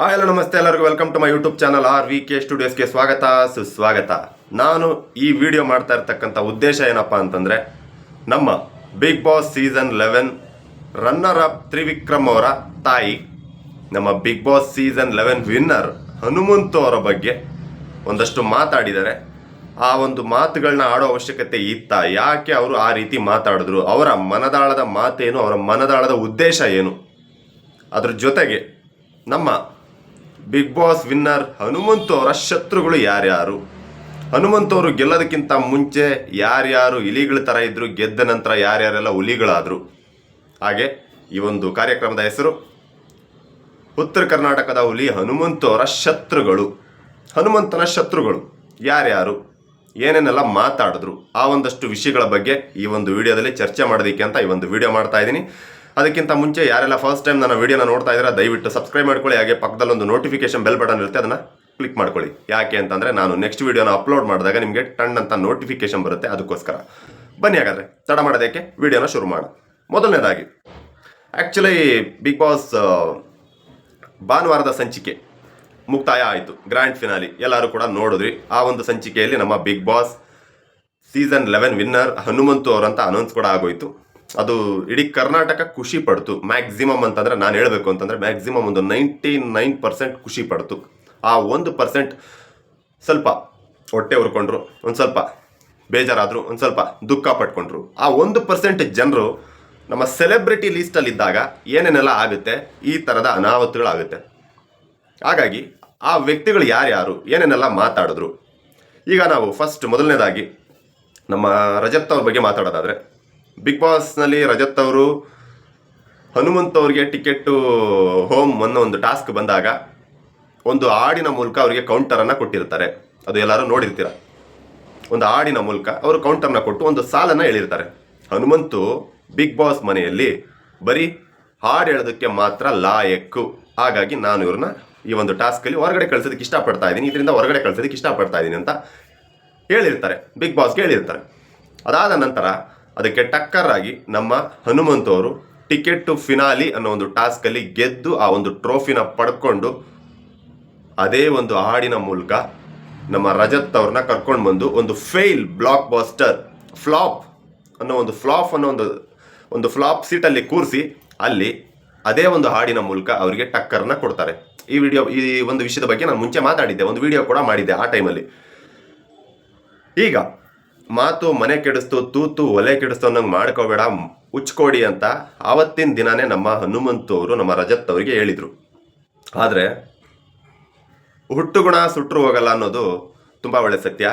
Hi hello, ನಮಸ್ತೆ ಎಲ್ಲರಿಗೂ. Welcome to my YouTube channel R V K ಸ್ಟುಡಿಯೋಸ್ಗೆ ಸ್ವಾಗತ, ಸುಸ್ವಾಗತ. ನಾನು ಈ ವಿಡಿಯೋ ಮಾಡ್ತಾ ಇರ್ತಕ್ಕಂಥ ಉದ್ದೇಶ ಏನಪ್ಪ ಅಂತಂದರೆ, ನಮ್ಮ Big Boss season eleven runner up Trivikram ಅವರ ತಾಯಿ, ನಮ್ಮ Big Boss season eleven winner Hanumanthu ಅವರ ಬಗ್ಗೆ ಒಂದಷ್ಟು ಮಾತಾಡಿದ್ದಾರೆ. ಆ ಒಂದು ಮಾತುಗಳನ್ನ ಆಡೋ ಅವಶ್ಯಕತೆ ಇತ್ತ? ಯಾಕೆ ಅವರು ಆ ರೀತಿ ಮಾತಾಡಿದ್ರು? ಅವರ ಮನದಾಳದ ಮಾತೇನು, ಅವರ ಮನದಾಳದ ಉದ್ದೇಶ ಏನು? ಅದ್ರ ಜೊತೆಗೆ ನಮ್ಮ ಬಿಗ್ ಬಾಸ್ ವಿನ್ನರ್ ಹನುಮಂತು ಅವರ ಶತ್ರುಗಳು ಯಾರ್ಯಾರು? ಹನುಮಂತು ಅವರು ಗೆಲ್ಲೋದಕ್ಕಿಂತ ಮುಂಚೆ ಯಾರ್ಯಾರು ಇಲಿಗಳ ಥರ ಇದ್ದರು ಗೆದ್ದ ನಂತರ ಯಾರ್ಯಾರೆಲ್ಲ ಹುಲಿಗಳಾದರು? ಹಾಗೆ ಈ ಒಂದು ಕಾರ್ಯಕ್ರಮದ ಹೆಸರು, ಉತ್ತರ ಕರ್ನಾಟಕದ ಹುಲಿ ಹನುಮಂತು ಅವರ ಶತ್ರುಗಳು. ಹನುಮಂತನ ಶತ್ರುಗಳು ಯಾರ್ಯಾರು? ಏನೇನೆಲ್ಲ ಮಾತಾಡಿದ್ರು? ಆ ಒಂದಷ್ಟು ವಿಷಯಗಳ ಬಗ್ಗೆ ಈ ಒಂದು ವಿಡಿಯೋದಲ್ಲಿ ಚರ್ಚೆ ಮಾಡೋದಕ್ಕೆ ಅಂತ ಈ ಒಂದು ವಿಡಿಯೋ ಮಾಡ್ತಾ ಇದ್ದೀನಿ. ಅದಕ್ಕಿಂತ ಮುಂಚೆ ಯಾರೆಲ್ಲ ಫಸ್ಟ್ ಟೈಮ್ ನನ್ನ ವಿಡಿಯೋನ ನೋಡ್ತಾ ಇದ್ದೀರಾ, ದಯವಿಟ್ಟು ಸಬ್ಸ್ಕ್ರೈಬ್ ಮಾಡ್ಕೊಳ್ಳಿ, ಹಾಗೆ ಪಕ್ಕದಲ್ಲಿ ಒಂದು ನೋಟಿಫಿಕೇಶನ್ ಬೆಲ್ ಬಟನ್ ಇರುತ್ತೆ, ಅದನ್ನು ಕ್ಲಿಕ್ ಮಾಡ್ಕೊಳ್ಳಿ. ಯಾಕೆ ಅಂತಂದರೆ ನಾನು ನೆಕ್ಸ್ಟ್ ವಿಡಿಯೋನ ಅಪ್ಲೋಡ್ ಮಾಡಿದಾಗ ನಿಮಗೆ ಟಣ್ ಅಂತ ನೋಟಿಫಿಕೇಶನ್ ಬರುತ್ತೆ, ಅದಕ್ಕೋಸ್ಕರ. ಬನ್ನಿ ಹಾಗಾದರೆ, ತಡ ಮಾಡೋದಕ್ಕೆ ವಿಡಿಯೋನ ಶುರು ಮಾಡೋಣ. ಮೊದಲನೇದಾಗಿ ಆ್ಯಕ್ಚುಲಿ ಬಿಗ್ ಬಾಸ್ ಭಾನುವಾರದ ಸಂಚಿಕೆ ಮುಕ್ತಾಯ ಆಯಿತು ಗ್ರ್ಯಾಂಡ್ ಫಿನಾಲಿ ಎಲ್ಲರೂ ಕೂಡ ನೋಡಿದ್ರಿ. ಆ ಒಂದು ಸಂಚಿಕೆಯಲ್ಲಿ ನಮ್ಮ Big Boss season eleven winner Hanumanthu ಅವರಂತ announce ಕೂಡ ಆಗೋಯ್ತು. ಅದು ಇಡೀ ಕರ್ನಾಟಕ ಖುಷಿ ಪಡ್ತು. ಮ್ಯಾಕ್ಸಿಮಮ್ ಅಂತಂದ್ರೆ ನಾನು ಹೇಳಬೇಕು ಅಂತಂದ್ರೆ ಮ್ಯಾಕ್ಸಿಮಮ್ ಒಂದು ನೈಂಟಿ ನೈನ್ ಪರ್ಸೆಂಟ್ ಖುಷಿ ಪಡ್ತು. ಆ ಒಂದು ಪರ್ಸೆಂಟ್ ಸ್ವಲ್ಪ ಹೊಟ್ಟೆ ಹುರ್ಕೊಂಡ್ರು ಒಂದು ಸ್ವಲ್ಪ ಬೇಜಾರಾದ್ರು, ಒಂದು ಸ್ವಲ್ಪ ದುಃಖ ಪಟ್ಕೊಂಡ್ರು. ಆ ಒಂದು ಪರ್ಸೆಂಟ್ ಜನರು ನಮ್ಮ ಸೆಲೆಬ್ರಿಟಿ ಲೀಸ್ಟಲ್ಲಿ ಇದ್ದಾಗ ಏನೇನೆಲ್ಲ ಆಗುತ್ತೆ? ಈ ಥರದ ಅನಾಹುತಗಳಾಗುತ್ತೆ. ಹಾಗಾಗಿ ಆ ವ್ಯಕ್ತಿಗಳು ಯಾರ್ಯಾರು? ಏನೇನೆಲ್ಲ ಮಾತಾಡಿದ್ರು? ಈಗ ನಾವು ಫಸ್ಟ್ ಮೊದಲನೇದಾಗಿ ನಮ್ಮ ರಜತ್ ಅವ್ರ ಬಗ್ಗೆ ಮಾತಾಡೋದಾದ್ರೆ ಬಿಗ್ ಬಾಸ್ನಲ್ಲಿ ರಜತ್ ಅವರು, ಹನುಮಂತ್ ಅವರಿಗೆ ಟಿಕೆಟ್ ಹೋಮ್ ಅನ್ನೋ ಒಂದು ಟಾಸ್ಕ್ ಬಂದಾಗ ಒಂದು ಹಾಡಿನ ಮೂಲಕ ಅವರಿಗೆ ಕೌಂಟರನ್ನು ಕೊಟ್ಟಿರ್ತಾರೆ. ಅದು ಎಲ್ಲರೂ ನೋಡಿರ್ತೀರ. ಒಂದು ಹಾಡಿನ ಮೂಲಕ ಅವರು ಕೌಂಟರ್ನ ಕೊಟ್ಟು ಒಂದು ಸಾಲನ್ನು ಹೇಳಿರ್ತಾರೆ. ಹನುಮಂತು ಬಿಗ್ ಬಾಸ್ ಮನೆಯಲ್ಲಿ ಬರೀ ಹಾಡು ಹೇಳೋದಕ್ಕೆ ಮಾತ್ರ ಲಾಯಕ್ಕು. ಹಾಗಾಗಿ ನಾನು ಇವ್ರನ್ನ ಈ ಒಂದು ಟಾಸ್ಕಲ್ಲಿ ಹೊರಗಡೆ ಕಳ್ಸೋದಕ್ಕೆ ಇಷ್ಟಪಡ್ತಾ ಇದ್ದೀನಿ. ಇದರಿಂದ ಹೊರಗಡೆ ಕಳ್ಸೋದಕ್ಕೆ ಇಷ್ಟಪಡ್ತಾ ಇದ್ದೀನಿ ಅಂತ ಹೇಳಿರ್ತಾರೆ. ಬಿಗ್ ಬಾಸ್ಗೆ ಹೇಳಿರ್ತಾರೆ. ಅದಾದ ನಂತರ ಅದಕ್ಕೆ ಟಕ್ಕರ್ ಆಗಿ ನಮ್ಮ ಹನುಮಂತ ಅವರು ಟಿಕೆಟ್ ಟು ಫಿನಾಲಿ ಅನ್ನೋ ಒಂದು ಟಾಸ್ಕಲ್ಲಿ ಗೆದ್ದು ಆ ಒಂದು ಟ್ರೋಫಿನ ಪಡ್ಕೊಂಡು ಅದೇ ಒಂದು ಹಾಡಿನ ಮೂಲಕ ನಮ್ಮ ರಜತ್ ಅವ್ರನ್ನ ಕರ್ಕೊಂಡು ಬಂದು ಒಂದು ಫೇಲ್ ಬ್ಲಾಕ್ ಬಾಸ್ಟರ್ ಫ್ಲಾಪ್ ಅನ್ನೋ ಒಂದು ಫ್ಲಾಪ್ ಅನ್ನೋ ಒಂದು ಒಂದು ಫ್ಲಾಪ್ ಸೀಟಲ್ಲಿ ಕೂರಿಸಿ ಅಲ್ಲಿ ಅದೇ ಒಂದು ಹಾಡಿನ ಮೂಲಕ ಅವರಿಗೆ ಟಕ್ಕರ್ನ ಕೊಡ್ತಾರೆ. ಈ ವಿಡಿಯೋ, ಈ ಒಂದು ವಿಷಯದ ಬಗ್ಗೆ ನಾನು ಮುಂಚೆ ಮಾತಾಡಿದ್ದೆ, ಒಂದು ವಿಡಿಯೋ ಕೂಡ ಮಾಡಿದ್ದೆ ಆ ಟೈಮಲ್ಲಿ ಈಗ ಮಾತು ಮನೆ ಕೆಡಿಸ್ತು, ತೂತು ಒಲೆ ಕೆಡಿಸ್ತು ಅನ್ನಂಗೆ ಮಾಡ್ಕೋಬೇಡ ಉಚ್ಕೊಡಿ ಅಂತ ಆವತ್ತಿನ ದಿನಾನೇ ನಮ್ಮ ಹನುಮಂತು ಅವರು ನಮ್ಮ ರಜತ್ ಅವರಿಗೆ ಹೇಳಿದರು. ಆದರೆ, ಹುಟ್ಟುಗುಣ ಸುಟ್ಟರು ಹೋಗಲ್ಲ ಅನ್ನೋದು ತುಂಬ ಒಳ್ಳೆ ಸತ್ಯ.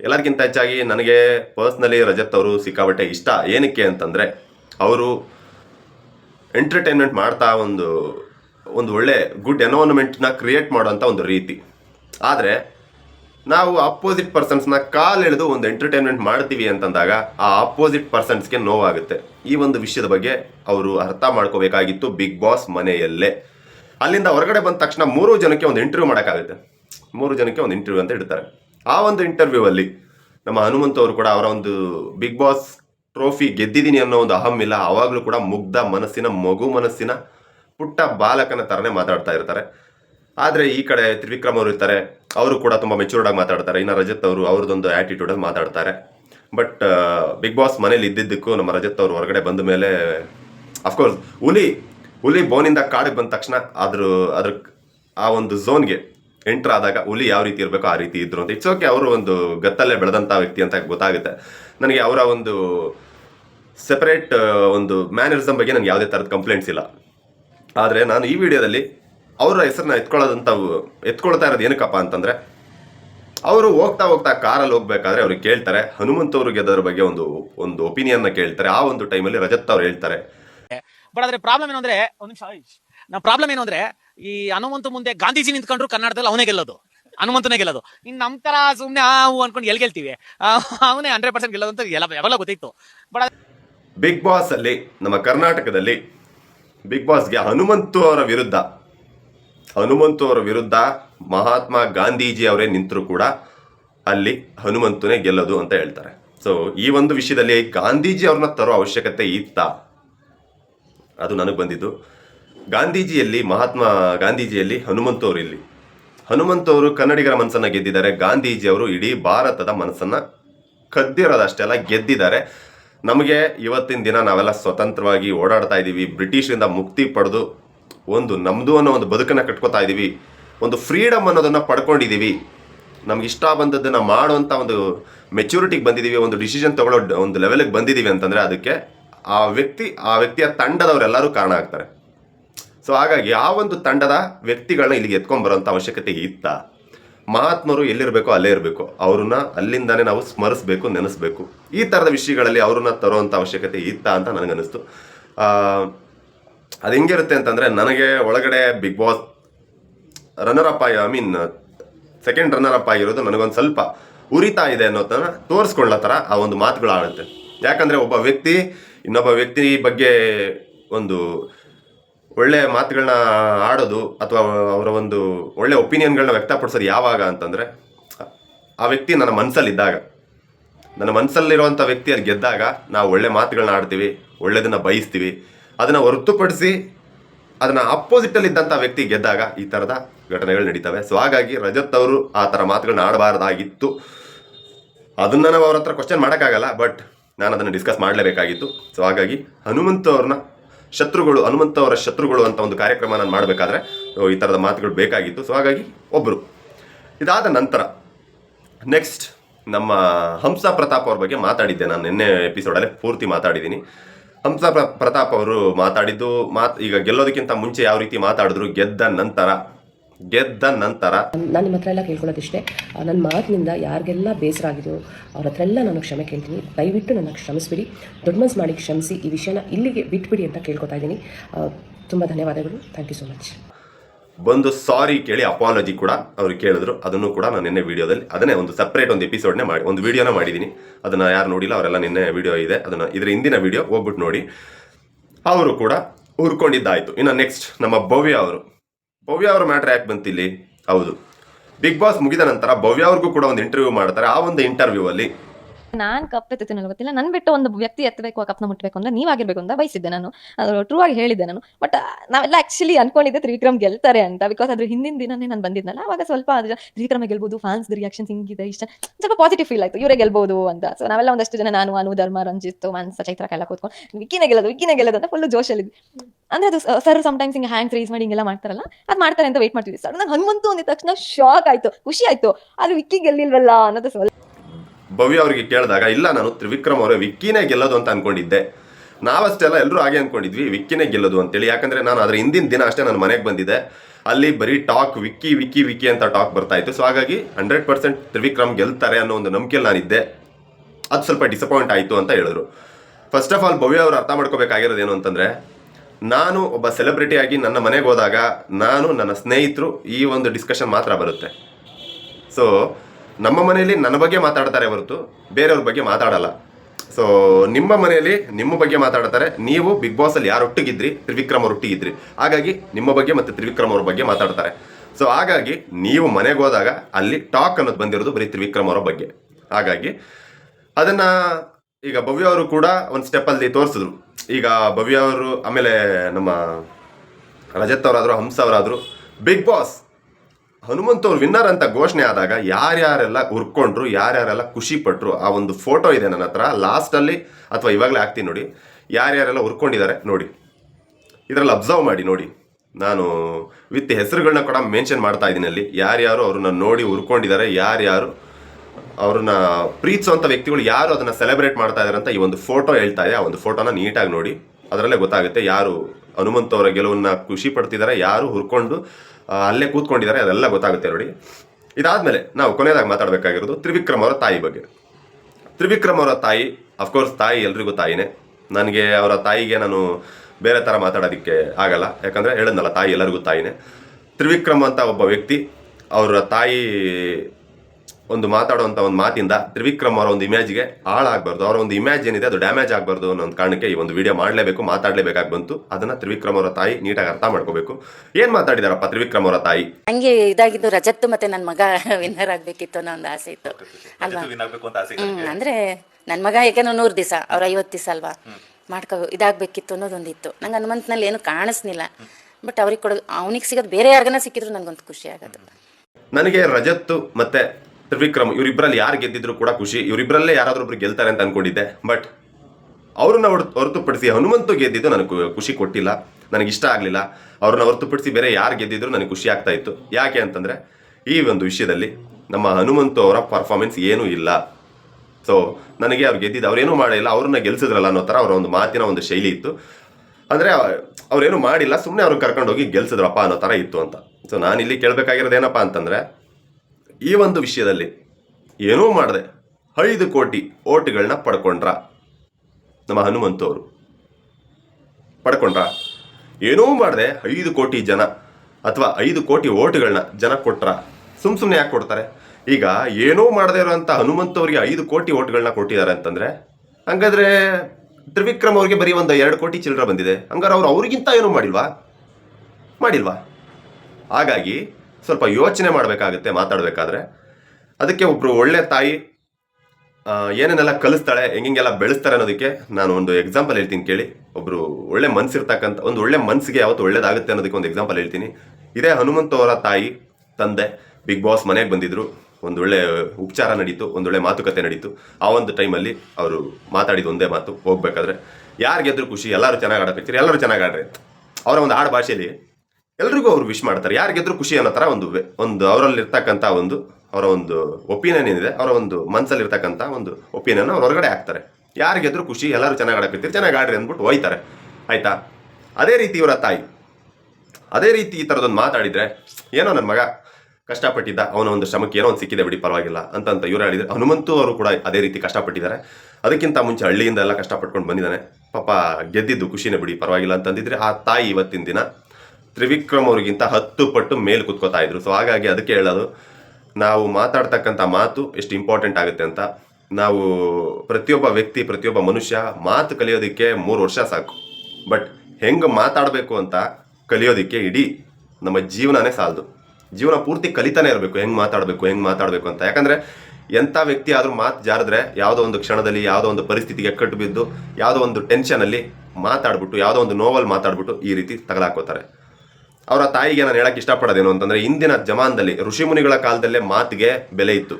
ಎಲ್ಲರಿಗಿಂತ ಹೆಚ್ಚಾಗಿ ನನಗೆ ಪರ್ಸ್ನಲಿ ರಜತ್ ಅವರು ಸಿಕ್ಕಾಬಟ್ಟೆ ಇಷ್ಟ. ಏನಕ್ಕೆ ಅಂತಂದರೆ, ಅವರು ಎಂಟರ್ಟೈನ್ಮೆಂಟ್ ಮಾಡ್ತಾ ಒಂದು ಒಂದು ಒಳ್ಳೆ ಗುಡ್ ಎನ್ವೈರ್ಮೆಂಟ್ನ ಕ್ರಿಯೇಟ್ ಮಾಡೋಂಥ ಒಂದು ರೀತಿ. ಆದರೆ ನಾವು ಅಪೋಸಿಟ್ ಪರ್ಸನ್ಸ್ನ ಕಾಲೆಳೆದು ಒಂದು ಎಂಟರ್ಟೈನ್ಮೆಂಟ್ ಮಾಡ್ತೀವಿ ಅಂತಂದಾಗ ಆ ಅಪೋಸಿಟ್ ಪರ್ಸನ್ಸ್ಗೆ ನೋವಾಗುತ್ತೆ. ಈ ಒಂದು ವಿಷಯದ ಬಗ್ಗೆ ಅವರು ಅರ್ಥ ಮಾಡ್ಕೋಬೇಕಾಗಿತ್ತು ಬಿಗ್ ಬಾಸ್ ಮನೆಯಲ್ಲೇ. ಅಲ್ಲಿಂದ ಹೊರಗಡೆ ಬಂದ ತಕ್ಷಣ ಮೂರು ಜನಕ್ಕೆ ಒಂದು ಇಂಟರ್ವ್ಯೂ ಮಾಡೋಕ್ಕಾಗುತ್ತೆ. ಮೂರು ಜನಕ್ಕೆ ಒಂದು ಇಂಟರ್ವ್ಯೂ ಅಂತ ಇಡ್ತಾರೆ. ಆ ಒಂದು ಇಂಟರ್ವ್ಯೂ ಅಲ್ಲಿ ನಮ್ಮ ಹನುಮಂತ ಅವರು ಕೂಡ ಅವರ ಒಂದು ಬಿಗ್ ಬಾಸ್ ಟ್ರೋಫಿ ಗೆದ್ದಿದ್ದೀನಿ ಅನ್ನೋ ಒಂದು ಅಹಂ ಇಲ್ಲ. ಆವಾಗಲೂ ಕೂಡ ಮುಗ್ಧ ಮನಸ್ಸಿನ, ಮಗು ಮನಸ್ಸಿನ ಪುಟ್ಟ ಬಾಲಕನ ಥರನೇ ಮಾತಾಡ್ತಾ ಇರ್ತಾರೆ. ಆದರೆ ಈ ಕಡೆ ತ್ರಿವಿಕ್ರಮ್ ಅವರು ಇರ್ತಾರೆ, ಅವರು ಕೂಡ ತುಂಬ ಮೆಚೂರ್ಡ್ ಆಗಿ ಮಾತಾಡ್ತಾರೆ. ಇನ್ನು ರಜತ್ ಅವರು ಅವ್ರದ್ದೊಂದು ಆ್ಯಟಿಟ್ಯೂಡಲ್ಲಿ ಮಾತಾಡ್ತಾರೆ. ಬಟ್ ಬಿಗ್ ಬಾಸ್ ಮನೇಲಿ ಇದ್ದಿದ್ದಕ್ಕೂ ನಮ್ಮ ರಜತ್ ಅವರು ಹೊರಗಡೆ ಬಂದ ಮೇಲೆ ಅಫ್ಕೋರ್ಸ್ ಹುಲಿ ಹುಲಿ ಬೋನಿಂದ ಕಾಡಿಗೆ ಬಂದ ತಕ್ಷಣ ಅದ್ರ ಅದ್ರ ಆ ಒಂದು ಝೋನ್ಗೆ ಎಂಟರ್ ಆದಾಗ ಹುಲಿ ಯಾವ ರೀತಿ ಇರಬೇಕು ಆ ರೀತಿ ಇದ್ರು ಅಂತ. ಇಟ್ಸ್ ಓಕೆ ಅವರು ಒಂದು ಗತ್ತಲ್ಲೇ ಬೆಳೆದಂಥ ವ್ಯಕ್ತಿ ಅಂತ ಗೊತ್ತಾಗುತ್ತೆ. ನನಗೆ ಅವರ ಒಂದು ಸೆಪರೇಟ್ ಒಂದು ಮ್ಯಾನರಿಸಮ್ ಬಗ್ಗೆ ನನಗೆ ಯಾವುದೇ ಥರದ ಕಂಪ್ಲೇಂಟ್ಸ್ ಇಲ್ಲ. ಆದರೆ ನಾನು ಈ ವಿಡಿಯೋದಲ್ಲಿ ಅವರ ಹೆಸರನ್ನ ಎತ್ಕೊಳ್ಳೋದಂತ ಎತ್ಕೊಳ್ತಾ ಇರೋದು ಏನಕ್ಕಪ್ಪ ಅಂತಂದರೆ ಅವರು ಹೋಗ್ತಾ ಹೋಗ್ತಾ ಕಾರಲ್ಲಿ ಹೋಗ್ಬೇಕಾದ್ರೆ ಅವ್ರಿಗೆ ಕೇಳ್ತಾರೆ ಹನುಮಂತವ್ರು ಗೆದ್ದವ್ರ ಬಗ್ಗೆ ಒಂದು ಒಂದು ಒಪಿನಿಯನ್ನ ಕೇಳ್ತಾರೆ. ಆ ಒಂದು ಟೈಮಲ್ಲಿ ರಜತ್ ಅವ್ರು ಹೇಳ್ತಾರೆ. ಬಟ್ ಆದ್ರೆ ಪ್ರಾಬ್ಲಮ್ ಏನು ಅಂದ್ರೆ ಒಂದ್ ನಿಮಿಷ ನಮ್ಮ ಪ್ರಾಬ್ಲಮ್ ಏನು ಅಂದ್ರೆ ಈ ಹನುಮಂತ ಮುಂದೆ ಗಾಂಧೀಜಿ ನಿಂತ್ಕೊಂಡ್ರು ಕನ್ನಡದಲ್ಲಿ ಅವನೇ ಗೆಲ್ಲೋದು. ಹನುಮಂತನೇ ಗೆಲ್ಲೋದು. ಇನ್ ನಮ್ ತರ ಸುಮ್ಮನೆ ಹಾವು ಅನ್ಕೊಂಡು ಎಲ್ಲಿ ಗೆಲ್ತೀವಿ? ಅವನೇ ಹಂಡ್ರೆಡ್ ಪರ್ಸೆಂಟ್ ಗೆಲ್ಲೋದು ಅಂತ ಎಲ್ಲ ಎಲ್ಲ ಗೊತ್ತಿತ್ತು. ಬಟ್ ಬಿಗ್ ಬಾಸ್ ಅಲ್ಲಿ ನಮ್ಮ ಕರ್ನಾಟಕದಲ್ಲಿ ಬಿಗ್ ಬಾಸ್ಗೆ ಹನುಮಂತು ಅವರ ವಿರುದ್ಧ ಹನುಮಂತು ಅವರ ವಿರುದ್ಧ ಮಹಾತ್ಮ ಗಾಂಧೀಜಿ ಅವರೇ ನಿಂತರೂ ಕೂಡ ಅಲ್ಲಿ ಹನುಮಂತನೇ ಗೆಲ್ಲೋದು ಅಂತ ಹೇಳ್ತಾರೆ. ಸೊ ಈ ಒಂದು ವಿಷಯದಲ್ಲಿ ಗಾಂಧೀಜಿ ಅವ್ರನ್ನ ತರೋ ಅವಶ್ಯಕತೆ ಇತ್ತ? ಅದು ನನಗೆ ಬಂದಿದ್ದು. ಗಾಂಧೀಜಿಯಲ್ಲಿ, ಮಹಾತ್ಮ ಗಾಂಧೀಜಿಯಲ್ಲಿ ಹನುಮಂತವರು ಇಲ್ಲಿ. ಹನುಮಂತವರು ಕನ್ನಡಿಗರ ಮನಸ್ಸನ್ನು ಗೆದ್ದಿದ್ದಾರೆ. ಗಾಂಧೀಜಿ ಅವರು ಇಡೀ ಭಾರತದ ಮನಸ್ಸನ್ನು ಕದ್ದಿರೋದಷ್ಟೆಲ್ಲ ಗೆದ್ದಿದ್ದಾರೆ. ನಮಗೆ ಇವತ್ತಿನ ದಿನ ನಾವೆಲ್ಲ ಸ್ವತಂತ್ರವಾಗಿ ಓಡಾಡ್ತಾ ಇದ್ದೀವಿ ಬ್ರಿಟಿಷರಿಂದ ಮುಕ್ತಿ ಪಡೆದು ಒಂದು ನಮ್ಮದು ಅನ್ನೋ ಒಂದು ಬದುಕನ್ನು ಕಟ್ಕೋತಾ ಇದ್ದೀವಿ ಒಂದು ಫ್ರೀಡಮ್ ಅನ್ನೋದನ್ನು ಪಡ್ಕೊಂಡಿದ್ದೀವಿ ನಮ್ಗೆ ಇಷ್ಟ ಬಂದದ್ದನ್ನು ಮಾಡುವಂಥ ಒಂದು ಮೆಚುರಿಟಿಗೆ ಬಂದಿದ್ದೀವಿ ಒಂದು ಡಿಸಿಷನ್ ತಗೊಳ್ಳೋ ಒಂದು ಲೆವೆಲಿಗೆ ಬಂದಿದ್ದೀವಿ ಅಂತಂದರೆ ಅದಕ್ಕೆ ಆ ವ್ಯಕ್ತಿ, ಆ ವ್ಯಕ್ತಿಯ ತಂಡದವರೆಲ್ಲರೂ ಕಾರಣ ಆಗ್ತಾರೆ. ಸೊ ಹಾಗಾಗಿ ಆ ಒಂದು ತಂಡದ ವ್ಯಕ್ತಿಗಳನ್ನ ಇಲ್ಲಿಗೆ ಎತ್ಕೊಂಡ್ಬರೋಂಥ ಅವಶ್ಯಕತೆ ಇತ್ತ? ಮಹಾತ್ಮರು ಎಲ್ಲಿರಬೇಕು ಅಲ್ಲೇ ಇರಬೇಕು. ಅವ್ರನ್ನ ಅಲ್ಲಿಂದಾನೇ ನಾವು ಸ್ಮರಿಸ್ಬೇಕು, ನೆನೆಸ್ಬೇಕು. ಈ ಥರದ ವಿಷಯಗಳಲ್ಲಿ ಅವ್ರನ್ನ ತರುವಂಥ ಅವಶ್ಯಕತೆ ಇತ್ತ ಅಂತ ನನಗನ್ನಿಸ್ತು. ಅದು ಹೆಂಗಿರುತ್ತೆ ಅಂತಂದರೆ ನನಗೆ ಒಳಗಡೆ ಬಿಗ್ ಬಾಸ್ ರನ್ನರ್ ಅಪ್ ಆಗಿ I mean second runner up ಆಗಿರೋದು ನನಗೊಂದು ಸ್ವಲ್ಪ ಉರಿತಾ ಇದೆ ಅನ್ನೋದನ್ನ ತೋರಿಸ್ಕೊಳ್ಳೋ ಥರ ಆ ಒಂದು ಮಾತುಗಳು ಆಡುತ್ತೆ ಯಾಕಂದರೆ ಒಬ್ಬ ವ್ಯಕ್ತಿ, ಇನ್ನೊಬ್ಬ ವ್ಯಕ್ತಿ ಬಗ್ಗೆ ಒಂದು ಒಳ್ಳೆ ಮಾತುಗಳನ್ನ ಆಡೋದು ಅಥವಾ ಅವರ ಒಂದು ಒಳ್ಳೆ ಒಪಿನಿಯನ್ಗಳನ್ನ ವ್ಯಕ್ತಪಡಿಸೋದು ಯಾವಾಗ ಅಂತಂದರೆ, ಆ ವ್ಯಕ್ತಿ ನನ್ನ ಮನಸ್ಸಲ್ಲಿದ್ದಾಗ ನನ್ನ ಮನಸ್ಸಲ್ಲಿರುವಂಥ ವ್ಯಕ್ತಿ ಅಲ್ಲಿ ಗೆದ್ದಾಗ ನಾವು ಒಳ್ಳೆ ಮಾತುಗಳನ್ನ ಆಡ್ತೀವಿ ಒಳ್ಳೆಯದನ್ನು ಬಯಸ್ತೀವಿ. ಅದನ್ನು ಹೊರತುಪಡಿಸಿ ಅದನ್ನು ಅಪೋಸಿಟಲ್ಲಿ ಇದ್ದಂಥ ವ್ಯಕ್ತಿ ಗೆದ್ದಾಗ ಈ ಥರದ ಘಟನೆಗಳು ನಡೀತವೆ. ಸೊ ಹಾಗಾಗಿ ರಜತ್ ಅವರು ಆ ಥರ ಮಾತುಗಳನ್ನ ಆಡಬಾರ್ದಾಗಿತ್ತು. ಅದನ್ನು ನಾವು ಅವ್ರ ಹತ್ರ ಕ್ವಶನ್ ಮಾಡೋಕ್ಕಾಗಲ್ಲ ಬಟ್ ನಾನು ಅದನ್ನು ಡಿಸ್ಕಸ್ ಮಾಡಲೇಬೇಕಾಗಿತ್ತು. ಸೊ ಹಾಗಾಗಿ ಹನುಮಂತ ಅವ್ರನ್ನ ಶತ್ರುಗಳು, ಹನುಮಂತ ಅವರ ಶತ್ರುಗಳು ಅಂತ ಒಂದು ಕಾರ್ಯಕ್ರಮ ನಾನು ಮಾಡಬೇಕಾದ್ರೆ ಈ ಥರದ ಮಾತುಗಳು ಬೇಕಾಗಿತ್ತು. ಸೊ ಹಾಗಾಗಿ ಒಬ್ಬರು ಇದಾದ ನಂತರ ನೆಕ್ಸ್ಟ್ ನಮ್ಮ ಹಂಸ ಪ್ರತಾಪ್ ಅವ್ರ ಬಗ್ಗೆ ಮಾತಾಡಿದ್ದೆ. ನಾನು ನಿನ್ನೆ ಎಪಿಸೋಡಲ್ಲೇ ಪೂರ್ತಿ ಮಾತಾಡಿದ್ದೀನಿ. ಹಂಸ ಪ್ರತಾಪ್ ಅವರು ಮಾತಾಡಿದ್ದು, ಮಾತ್, ಈಗ ಗೆಲ್ಲೋದಕ್ಕಿಂತ ಮುಂಚೆ ಯಾವ ರೀತಿ ಮಾತಾಡಿದ್ರು, ಗೆದ್ದ ನಂತರ ಗೆದ್ದ ನಂತರ. ನಾನು ನಿಮ್ಮ ಹತ್ರ ಎಲ್ಲ ಕೇಳ್ಕೊಳ್ಳೋದಿಷ್ಟೇ. ನನ್ನ ಮಾತಿನಿಂದ ಯಾರಿಗೆಲ್ಲ ಬೇಸರ ಆಗಿದೆಯೋ, ಅವ್ರ ಹತ್ರ ಎಲ್ಲ ನಾನು ಕ್ಷಮೆ ಕೇಳ್ತೀನಿ. ದಯವಿಟ್ಟು ನನ್ನ ಕ್ಷಮಿಸ್ಬಿಡಿ. ದೊಡ್ಡ ಮಾಡಿ ಕ್ಷಮಿಸಿ ಈ ವಿಷಯನ ಇಲ್ಲಿಗೆ ಬಿಟ್ಬಿಡಿ ಅಂತ ಕೇಳ್ಕೊತಾ ಇದ್ದೀನಿ. ತುಂಬ ಧನ್ಯವಾದಗಳು. ಥ್ಯಾಂಕ್ ಯು ಸೊ ಮಚ್ ಬಂದು ಸಾರಿ ಕೇಳಿ ಅಪಾಲಜಿ ಕೂಡ ಅವ್ರು ಕೇಳಿದ್ರು. ಅದನ್ನು ಕೂಡ ನಾನು ನಿನ್ನೆ ವಿಡಿಯೋದಲ್ಲಿ ಅದನ್ನೇ ಒಂದು ಸಪ್ರೇಟ್ ಒಂದು ಎಪಿಸೋಡ್ನೇ ಮಾಡಿ, ಒಂದು ವಿಡಿಯೋನ ಮಾಡಿದ್ದೀನಿ. ಅದನ್ನು ಯಾರು ನೋಡಿಲ್ಲ, ಅವರೆಲ್ಲ ನಿನ್ನೆ ವಿಡಿಯೋ ಇದೆ. ಅದನ್ನು ಇದರ ಹಿಂದಿನ ವಿಡಿಯೋ ಹೋಗ್ಬಿಟ್ಟು ನೋಡಿ. ಅವರು ಕೂಡ ಹುರ್ಕೊಂಡಿದ್ದಾಯಿತು ಇನ್ನು ನೆಕ್ಸ್ಟ್ ನಮ್ಮ ಭವ್ಯ ಅವರು. ಭವ್ಯ ಅವ್ರ ಮ್ಯಾಟ್ರ್ ಯಾಕೆ ಬಂತಿಲ್ಲಿ? ಹೌದು. ಬಿಗ್ ಬಾಸ್ ಮುಗಿದ ನಂತರ ಭವ್ಯ ಅವ್ರಿಗೂ ಕೂಡ ಒಂದು ಇಂಟರ್ವ್ಯೂ ಮಾಡ್ತಾರೆ. ಆ ಒಂದು ಇಂಟರ್ವ್ಯೂ ಅಲ್ಲಿ ನಾನ್ ಕಪ್ ಎತ್ತಿನ ಗೊತ್ತಿಲ್ಲ? ನನ್ ಬಿಟ್ಟು ಒಂದು ವ್ಯಕ್ತಿ ಎತ್ತಬೇಕು, ಆ ಕಪ್ನ ಮುಟ್ಬೇಕು ಅಂದ್ರೆ ನೀವಾಗಿರ್ಬೇಕು ಅಂತ ಬಯಸಿದ್ದೆ ನಾನು. ಅದು ಟ್ರೂ ಆಗಿ ಹೇಳಿದ್ದೆ ನಾನು. ಬಟ್ ನಾವೆಲ್ಲ ಆಕ್ಚುಲಿ ಅನ್ಕೊಂಡಿದ್ದೆ ತ್ರಿವಿಕ್ರಮ್ ಗೆಲ್ತಾರೆ ಅಂತ. ಬಿಕಾಸ್ ಅದ್ರ ಹಿಂದಿನ ದಿನನೇ ನಾನು ಬಂದಿದ್ನಲ್ಲ ಅವಾಗ ಸ್ವಲ್ಪ ಅದ್ರ ತ್ರಿವಿಕ್ರಮ ಗೆಲ್ಬಹುದು ಫ್ಯಾನ್ಸ್ ರಿಯಾಕ್ಷನ್ಸ್ ಹಿಂಗಿದೆ, ಇಷ್ಟ. ಸ್ವಲ್ಪ ಪಾಸಿಟಿವ್ ಫೀಲ್ ಆಯ್ತು. ಇವರೇ ಗೆಲ್ಬಹುದು ಅಂತ. ಸೊ ನಾವೆಲ್ಲ ಒಂದಷ್ಟು ಜನ ನಾನು, ಅನು, ಧರ್ಮ, ರಂಜಿತ್, ಮನ್ಸ, ಚೈತ್ರ ಕೈಲ ಕೂತ್ಕೊಂಡು ವಿಕಿನೇ ಗೆಲ್ಲದು ವಿಕಿನೇ ಗೆಲ್ಲದ ಅಂತ ಫುಲ್ ಜೋಶಲ್ಲಿ. ಅಂದ್ರೆ ಅದು ಸರ್ ಸಮಟೈಮ್ಸ್ ಹಿಂಗೆ ಹ್ಯಾಂಗ್ ಫ್ರೀಸ್ ಮಾಡಿ ಹಿಂಗೆಲ್ಲ ಮಾಡ್ತಾರಲ್ಲ, ಅದು ಮಾಡ್ತಾರೆ ಅಂತ ವೇಟ್ ಮಾಡ್ತಿದ್ವಿ ಸರ್ ನಂಗೆ ಹನುಮಂತು ಅಂದಿದ ತಕ್ಷಣ ಶಾಕ್ ಆಯ್ತು, ಖುಷಿ ಆಯ್ತು. ಅದು ವಿಕ್ಕಿ ಗೆಲ್ಲಿಲ್ವಲ್ಲ ಅನ್ನೋದು ಸ್ವಲ್ಪ ಭವ್ಯ ಅವರಿಗೆ ಕೇಳಿದಾಗ, ಇಲ್ಲ ನಾನು ತ್ರಿವಿಕ್ರಮ್ ಅವರೇ, ವಿಕ್ಕಿನೇ ಗೆಲ್ಲೋದು ಅಂತ ಅನ್ಕೊಂಡಿದ್ದೆ. ನಾವಷ್ಟೆಲ್ಲ ಎಲ್ಲರೂ ಹಾಗೆ ಅನ್ಕೊಂಡಿದ್ವಿ, ವಿಕ್ಕಿನೇ ಗೆಲ್ಲೋದು ಅಂತೇಳಿ. ಯಾಕಂದ್ರೆ ನಾನು ಅದರ ಹಿಂದಿನ ದಿನ ಅಷ್ಟೇ ನನ್ನ ಮನೆಗೆ ಬಂದಿದ್ದೆ. ಅಲ್ಲಿ ಬರೀ ಟಾಕ್, ವಿಕ್ಕಿ ವಿಕ್ಕಿ ವಿಕ್ಕಿ ಅಂತ ಟಾಕ್ ಬರ್ತಾ ಇತ್ತು. ಸೊ ಹಾಗಾಗಿ ಹಂಡ್ರೆಡ್ ಪರ್ಸೆಂಟ್ ತ್ರಿವಿಕ್ರಮ್ ಗೆಲ್ತಾರೆ ಅನ್ನೋ ಒಂದು ನಂಬಿಕೆಯಲ್ಲಿ ನಾನಿದ್ದೆ. ಅದು ಸ್ವಲ್ಪ ಡಿಸಪಾಯಿಂಟ್ ಆಯಿತು ಅಂತ ಹೇಳಿದ್ರು. ಫಸ್ಟ್ ಆಫ್ ಆಲ್ ಭವ್ಯ ಅವರು ಅರ್ಥ ಮಾಡ್ಕೋಬೇಕಾಗಿರೋದು ಏನು ಅಂತಂದ್ರೆ, ನಾನು ಒಬ್ಬ ಸೆಲೆಬ್ರಿಟಿ ಆಗಿ ನನ್ನ ಮನೆಗೆ ಹೋದಾಗ ನಾನು ನನ್ನ ಸ್ನೇಹಿತರು ಈ ಒಂದು ಡಿಸ್ಕಷನ್ ಮಾತ್ರ ಬರುತ್ತೆ. ಸೊ ನಮ್ಮ ಮನೆಯಲ್ಲಿ ನನ್ನ ಬಗ್ಗೆ ಮಾತಾಡ್ತಾರೆ ಹೊರತು ಬೇರೆಯವ್ರ ಬಗ್ಗೆ ಮಾತಾಡಲ್ಲ. ಸೊ ನಿಮ್ಮ ಮನೆಯಲ್ಲಿ ನಿಮ್ಮ ಬಗ್ಗೆ ಮಾತಾಡ್ತಾರೆ. ನೀವು ಬಿಗ್ ಬಾಸ್ ಅಲ್ಲಿ ಯಾರು ಒಟ್ಟಿಗಿದ್ರಿ? ತ್ರಿವಿಕ್ರಮ್ ಅವ್ರು ಒಟ್ಟಿಗಿದ್ರಿ. ಹಾಗಾಗಿ ನಿಮ್ಮ ಬಗ್ಗೆ ಮತ್ತೆ ತ್ರಿವಿಕ್ರಮ್ ಅವ್ರ ಬಗ್ಗೆ ಮಾತಾಡ್ತಾರೆ. ಸೊ ಹಾಗಾಗಿ ನೀವು ಮನೆಗೆ ಹೋದಾಗ ಅಲ್ಲಿ ಟಾಕ್ ಅನ್ನೋದು ಬಂದಿರೋದು ಬರೀ ತ್ರಿವಿಕ್ರಮ್ ಅವರ ಬಗ್ಗೆ. ಹಾಗಾಗಿ ಅದನ್ನ ಈಗ ಭವ್ಯ ಅವರು ಕೂಡ ಒಂದು ಸ್ಟೆಪ್ ಅಲ್ಲಿ ತೋರಿಸಿದ್ರು. ಈಗ ಭವ್ಯ ಅವರು ಆಮೇಲೆ ನಮ್ಮ ರಜತ್ ಅವರಾದ್ರು, ಹಂಸ ಅವರಾದ್ರು, ಬಿಗ್ ಬಾಸ್ ಹನುಮಂತ ಅವ್ರು ವಿನ್ನರ್ ಅಂತ ಘೋಷಣೆ ಆದಾಗ ಯಾರ್ಯಾರೆಲ್ಲ ಹುರ್ಕೊಂಡ್ರು, ಯಾರ್ಯಾರೆಲ್ಲ ಖುಷಿ ಪಟ್ರು, ಆ ಒಂದು ಫೋಟೋ ಇದೆ ನನ್ನ ಹತ್ರ. ಲಾಸ್ಟಲ್ಲಿ ಅಥವಾ ಇವಾಗಲೇ ಹಾಕ್ತೀನಿ ನೋಡಿ. ಯಾರ್ಯಾರೆಲ್ಲ ಹುರ್ಕೊಂಡಿದ್ದಾರೆ ನೋಡಿ. ಇದರಲ್ಲಿ ಅಬ್ಸರ್ವ್ ಮಾಡಿ ನೋಡಿ. ನಾನು ವಿತ್ ಹೆಸರುಗಳನ್ನ ಕೂಡ ಮೆನ್ಷನ್ ಮಾಡ್ತಾ ಇದ್ದೀನಿ ಅಲ್ಲಿ. ಯಾರ್ಯಾರು ಅವ್ರನ್ನ ನೋಡಿ ಹುರ್ಕೊಂಡಿದ್ದಾರೆ, ಯಾರ್ಯಾರು ಅವ್ರನ್ನ ಪ್ರೀತಿಸುವಂಥ ವ್ಯಕ್ತಿಗಳು ಯಾರು ಅದನ್ನ ಸೆಲೆಬ್ರೇಟ್ ಮಾಡ್ತಾ ಇದಾರೆ ಅಂತ ಈ ಒಂದು ಫೋಟೋ ಹೇಳ್ತಾ ಇದೆ. ಆ ಒಂದು ಫೋಟೋನ ನೀಟಾಗಿ ನೋಡಿ. ಅದರಲ್ಲೇ ಗೊತ್ತಾಗುತ್ತೆ ಯಾರು ಹನುಮಂತ ಅವರ ಗೆಲುವನ್ನ ಖುಷಿ ಪಡ್ತಿದ್ದಾರೆ, ಯಾರು ಹುರ್ಕೊಂಡು ಅಲ್ಲೇ ಕೂತ್ಕೊಂಡಿದ್ದಾರೆ, ಅದೆಲ್ಲ ಗೊತ್ತಾಗುತ್ತೆ ನೋಡಿ. ಇದಾದಮೇಲೆ ನಾವು ಕೊನೆಯದಾಗಿ ಮಾತಾಡಬೇಕಾಗಿರೋದು ತ್ರಿವಿಕ್ರಮ್ ಅವರ ತಾಯಿ ಬಗ್ಗೆ. ತ್ರಿವಿಕ್ರಮ್ ಅವರ ತಾಯಿ ಅಫ್ಕೋರ್ಸ್ ತಾಯಿ ಎಲ್ರಿಗೂ ತಾಯಿನೇ. ನನಗೆ ಅವರ ತಾಯಿಗೆ ನಾನು ಬೇರೆ ಥರ ಮಾತಾಡೋದಕ್ಕೆ ಆಗಲ್ಲ. ಯಾಕಂದರೆ ಹೇಳಿದ್ನಲ್ಲ, ತಾಯಿ ಎಲ್ಲರಿಗೂ ತಾಯಿನೇ. ತ್ರಿವಿಕ್ರಮ್ ಅಂತ ಒಬ್ಬ ವ್ಯಕ್ತಿ, ಅವರ ತಾಯಿ ಒಂದು ಮಾತಾಡುವಂಥ ಒಂದು ಮಾತಿಂದ ತ್ರಿವಿಕ್ರಮ್ ಅವರ ಒಂದು ಇಮೇಜ್ಗೆ ಹಾಳಾಗಬಾರ್ದು. ಅವರ ಒಂದು ಇಮೇಜ್ ಏನಿದೆ ಅದು ಡ್ಯಾಮೇಜ್ ಆಗಬಾರ್ದು ಅನ್ನೋ ಒಂದು ಕಾರಣಕ್ಕೆ ಈ ಒಂದು ವಿಡಿಯೋ ಮಾಡಲೇಬೇಕು ಮಾತಾಡಲೇಬೇಕಾಗಿ ಬಂತು. ಅದನ್ನ ತ್ರಿವಿಕ್ರಮ್ ಅವರ ತಾಯಿ ನೀಟಾಗಿ ಅರ್ಥ ಮಾಡ್ಕೋಬೇಕು. ಏನು ಮಾತಾಡಿದಾರಪ್ಪ ತ್ರಿವಿಕ್ರಮ್ ಅವರ ತಾಯಿ? ಹಂಗೆ ಇದಾಗಿದ್ದು ರಜತ್ ಮತ್ತೆ ನನ್ನ ಮಗ ವಿನ್ನರ್ ಆಗ್ಬೇಕಿತ್ತು ಅನ್ನೋ ಒಂದು ಆಸೆ ಇತ್ತು. ಅಲ್ವಾ? ಅಂದ್ರೆ ನನ್ನ ಮಗ ಯಾಕೆನೋ ನೂರು ದಿವಸ ಅವ್ರ ಐವತ್ತು ದಿವಸ ಅಲ್ವಾ? ಮಾಡ್ಕೋ ಇದಾಗ್ಬೇಕಿತ್ತು ಅನ್ನೋದೊಂದಿತ್ತು. ನಂಗೆ ಹನುಮಂತನಲ್ಲಿ ಏನು ಕಾಣಿಸ್ಲಿಲ್ಲ. ಬಟ್ ಅವ್ರಿಗೆ ಕೊಡೋದು ಅವನಿಗೆ ಸಿಗೋದು ಬೇರೆ ಯಾರಿಗಾನ ಸಿಕ್ಕಿದ್ರು ನನಗೊಂದು ಖುಷಿ ಆಗೋದು. ನನಗೆ ರಜತ್ತು ಮತ್ತೆ ತ್ರಿವಿಕ್ರಮ್ ಇವರಿಬ್ಬರಲ್ಲಿ ಯಾರು ಗೆದ್ದಿದ್ರು ಕೂಡ ಖುಷಿ. ಇವರಿಬ್ಬರಲ್ಲೇ ಯಾರಾದರೂ ಒಬ್ರು ಗೆಲ್ತಾರೆ ಅಂತ ಅನ್ಕೊಂಡಿದ್ದೆ. ಬಟ್ ಅವ್ರನ್ನ ಹೊರ ಹೊರತುಪಡಿಸಿ ಹನುಮಂತು ಗೆದ್ದಿದ್ದು ನನಗೆ ಖುಷಿ ಕೊಟ್ಟಿಲ್ಲ. ನನಗೆ ಇಷ್ಟ ಆಗಲಿಲ್ಲ. ಅವ್ರನ್ನ ಹೊರತುಪಡಿಸಿ ಬೇರೆ ಯಾರು ಗೆದ್ದಿದ್ರು ನನಗೆ ಖುಷಿ ಆಗ್ತಾ ಇತ್ತು. ಯಾಕೆ ಅಂತಂದರೆ, ಈ ಒಂದು ವಿಷಯದಲ್ಲಿ ನಮ್ಮ ಹನುಮಂತು ಅವರ ಪರ್ಫಾರ್ಮೆನ್ಸ್ ಏನೂ ಇಲ್ಲ. ಸೊ ನನಗೆ ಅವ್ರು ಗೆದ್ದಿದ್ದು ಅವ್ರೇನೂ ಮಾಡಿಲ್ಲ, ಅವ್ರನ್ನ ಗೆಲ್ಸಿದ್ರಲ್ಲ ಅನ್ನೋ ಥರ ಅವರ ಒಂದು ಮಾತಿನ ಒಂದು ಶೈಲಿ ಇತ್ತು. ಅಂದರೆ ಅವ್ರೇನು ಮಾಡಿಲ್ಲ ಸುಮ್ಮನೆ ಅವ್ರನ್ನ ಕರ್ಕೊಂಡೋಗಿ ಗೆಲ್ಸಿದ್ರಪ್ಪ ಅನ್ನೋ ಥರ ಇತ್ತು ಅಂತ. ಸೊ ನಾನು ಇಲ್ಲಿ ಕೇಳಬೇಕಾಗಿರೋದು ಏನಪ್ಪ ಅಂತಂದರೆ ಈ ಒಂದು ವಿಷಯದಲ್ಲಿ ಏನೂ ಮಾಡದೆ ಐದು ಕೋಟಿ ಓಟ್ಗಳನ್ನ ಪಡ್ಕೊಂಡ್ರ ನಮ್ಮ ಹನುಮಂತವರು. ಪಡ್ಕೊಂಡ್ರ. ಏನೂ ಮಾಡದೆ ಐದು ಕೋಟಿ ಜನ ಅಥವಾ ಐದು ಕೋಟಿ ಓಟ್ಗಳನ್ನ ಜನ ಕೊಟ್ರ ಸುಮ್ ಸುಮ್ಮನೆ ಯಾಕೆ ಕೊಡ್ತಾರೆ? ಈಗ ಏನೂ ಮಾಡದೆ ಇರೋಂಥ ಹನುಮಂತ ಅವರಿಗೆ ಐದು ಕೋಟಿ ಓಟ್ಗಳನ್ನ ಕೊಟ್ಟಿದ್ದಾರೆ ಅಂತಂದ್ರೆ, ಹಂಗಾದ್ರೆ ತ್ರಿವಿಕ್ರಮ್ ಅವ್ರಿಗೆ ಬರೀ ಒಂದು ಎರಡು ಕೋಟಿ ಚಿಲ್ಲರೆ ಬಂದಿದೆ. ಹಂಗಾರೆ ಅವ್ರು ಅವ್ರಿಗಿಂತ ಏನೂ ಮಾಡಿಲ್ವಾ? ಮಾಡಿಲ್ವಾ? ಹಾಗಾಗಿ ಸ್ವಲ್ಪ ಯೋಚನೆ ಮಾಡಬೇಕಾಗುತ್ತೆ, ಮಾತಾಡಬೇಕಾದ್ರೆ. ಅದಕ್ಕೆ ಒಬ್ಬರು ಒಳ್ಳೆ ತಾಯಿ ಏನೇನೆಲ್ಲ ಕಲಿಸ್ತಾಳೆ ಹೆಂಗೆಲ್ಲ ಬೆಳೆಸ್ತಾರೆ ಅನ್ನೋದಕ್ಕೆ ನಾನು ಒಂದು ಎಕ್ಸಾಂಪಲ್ ಹೇಳ್ತೀನಿ ಕೇಳಿ. ಒಬ್ಬರು ಒಳ್ಳೆ ಮನಸ್ಸಿರ್ತಕ್ಕಂಥ ಒಂದು ಒಳ್ಳೆ ಮನಸ್ಸಿಗೆ ಯಾವತ್ತು ಒಳ್ಳೇದಾಗುತ್ತೆ ಅನ್ನೋದಕ್ಕೆ ಒಂದು ಎಕ್ಸಾಂಪಲ್ ಹೇಳ್ತೀನಿ. ಇದೇ ಹನುಮಂತ ಅವರ ತಾಯಿ, ತಂದೆ ಬಿಗ್ ಬಾಸ್ ಮನೆಗೆ ಬಂದಿದ್ರು. ಒಂದು ಒಳ್ಳೆ ಉಪಚಾರ ನಡೀತು, ಒಂದು ಒಳ್ಳೆ ಮಾತುಕತೆ ನಡೀತು. ಆ ಒಂದು ಟೈಮಲ್ಲಿ ಅವರು ಮಾತಾಡಿದ ಒಂದೇ ಮಾತು, ಹೋಗ್ಬೇಕಾದ್ರೆ. ಯಾರು ಗೆದ್ರು ಖುಷಿ? ಎಲ್ಲರೂ ಚೆನ್ನಾಗಿ ಆಡಬೇಕು ಎಲ್ಲರೂ ಚೆನ್ನಾಗಿ ಆಡ್ರಿ. ಅವರ ಒಂದು ಆಡು ಭಾಷೆಯಲ್ಲಿ ಎಲ್ರಿಗೂ ಅವ್ರು ವಿಶ್ ಮಾಡ್ತಾರೆ. ಯಾರು ಗೆದ್ರು ಖುಷಿ ಅನ್ನೋ ಥರ ಒಂದು ಒಂದು ಅವರಲ್ಲಿರ್ತಕ್ಕಂಥ ಒಂದು, ಅವರ ಒಂದು ಒಪಿನಿಯನ್ ಏನಿದೆ, ಅವರ ಒಂದು ಮನಸ್ಸಲ್ಲಿರ್ತಕ್ಕಂಥ ಒಂದು ಒಪಿನಿಯನ್ ಅವ್ರು ಹೊರಗಡೆ ಹಾಕ್ತಾರೆ. ಯಾರು ಗೆದ್ರು ಖುಷಿ, ಎಲ್ಲರೂ ಚೆನ್ನಾಗಿ ಆಡಕತ್ತೀರಿ, ಚೆನ್ನಾಗಿ ಆಡ್ರಿ ಅಂದ್ಬಿಟ್ಟು ಹೋಯ್ತಾರೆ ಆಯ್ತಾ? ಅದೇ ರೀತಿ ಇವರ ತಾಯಿ. ಅದೇ ರೀತಿ ಈ ಥರದೊಂದು ಮಾತಾಡಿದ್ರೆ, ಏನೋ ನನ್ನ ಮಗ ಕಷ್ಟಪಟ್ಟಿದ್ದ, ಅವನ ಒಂದು ಶ್ರಮಕ್ಕೆ ಏನೋ ಒಂದು ಸಿಕ್ಕಿದೆ ಬಿಡಿ, ಪರವಾಗಿಲ್ಲ ಅಂತಂತ ಇವರು ಹೇಳಿದ್ರೆ, ಹನುಮಂತು ಅವರು ಕೂಡ ಅದೇ ರೀತಿ ಕಷ್ಟಪಟ್ಟಿದ್ದಾರೆ. ಅದಕ್ಕಿಂತ ಮುಂಚೆ ಹಳ್ಳಿಯಿಂದ ಎಲ್ಲ ಕಷ್ಟಪಟ್ಕೊಂಡು ಬಂದಿದ್ದಾನೆ. ಪಾಪ ಗೆದ್ದಿದ್ದು ಖುಷಿನೇ ಬಿಡಿ, ಪರವಾಗಿಲ್ಲ ಅಂತಂದಿದ್ರೆ ಆ ತಾಯಿ ಇವತ್ತಿನ ದಿನ ತ್ರಿವಿಕ್ರಮ್ ಅವ್ರಿಗಿಂತ ಹತ್ತು ಪಟ್ಟು ಮೇಲೆ ಕುತ್ಕೋತಾ ಇದ್ರು. ಸೊ ಹಾಗಾಗಿ ಅದಕ್ಕೆ ಹೇಳೋದು, ನಾವು ಮಾತಾಡ್ತಕ್ಕಂಥ ಮಾತು ಎಷ್ಟು ಇಂಪಾರ್ಟೆಂಟ್ ಆಗುತ್ತೆ ಅಂತ. ನಾವು ಪ್ರತಿಯೊಬ್ಬ ವ್ಯಕ್ತಿ, ಪ್ರತಿಯೊಬ್ಬ ಮನುಷ್ಯ ಮಾತು ಕಲಿಯೋದಕ್ಕೆ ಮೂರು ವರ್ಷ ಸಾಕು. ಬಟ್ ಹೆಂಗೆ ಮಾತಾಡಬೇಕು ಅಂತ ಕಲಿಯೋದಕ್ಕೆ ಇಡೀ ನಮ್ಮ ಜೀವನನೇ ಸಾಲದು. ಜೀವನ ಪೂರ್ತಿ ಕಲಿತಾನೆ ಇರಬೇಕು. ಹೆಂಗೆ ಮಾತಾಡಬೇಕು ಹೆಂಗೆ ಮಾತಾಡಬೇಕು ಅಂತ. ಯಾಕಂದರೆ ಎಂಥ ವ್ಯಕ್ತಿ ಆದರೂ ಮಾತು ಜಾರಿದ್ರೆ ಯಾವುದೋ ಒಂದು ಕ್ಷಣದಲ್ಲಿ, ಯಾವುದೋ ಒಂದು ಪರಿಸ್ಥಿತಿಗೆ ಕಟ್ಟು ಬಿದ್ದು, ಯಾವುದೋ ಒಂದು ಟೆನ್ಷನಲ್ಲಿ ಮಾತಾಡ್ಬಿಟ್ಟು, ಯಾವುದೋ ಒಂದು ನೋವಲ್ಲಿ ಮಾತಾಡ್ಬಿಟ್ಟು ಈ ರೀತಿ ತಗಲಾಕೋತಾರೆ ಅವರ ತಾಯಿಗೆ ನಾನು ಹೇಳಕ್ಕೆ ಇಷ್ಟಪಡೋದೇನು ಅಂತಂದರೆ, ಇಂದಿನ ಜಮಾನದಲ್ಲಿ ಋಷಿಮುನಿಗಳ ಕಾಲದಲ್ಲೇ ಮಾತಿಗೆ ಬೆಲೆ ಇತ್ತು.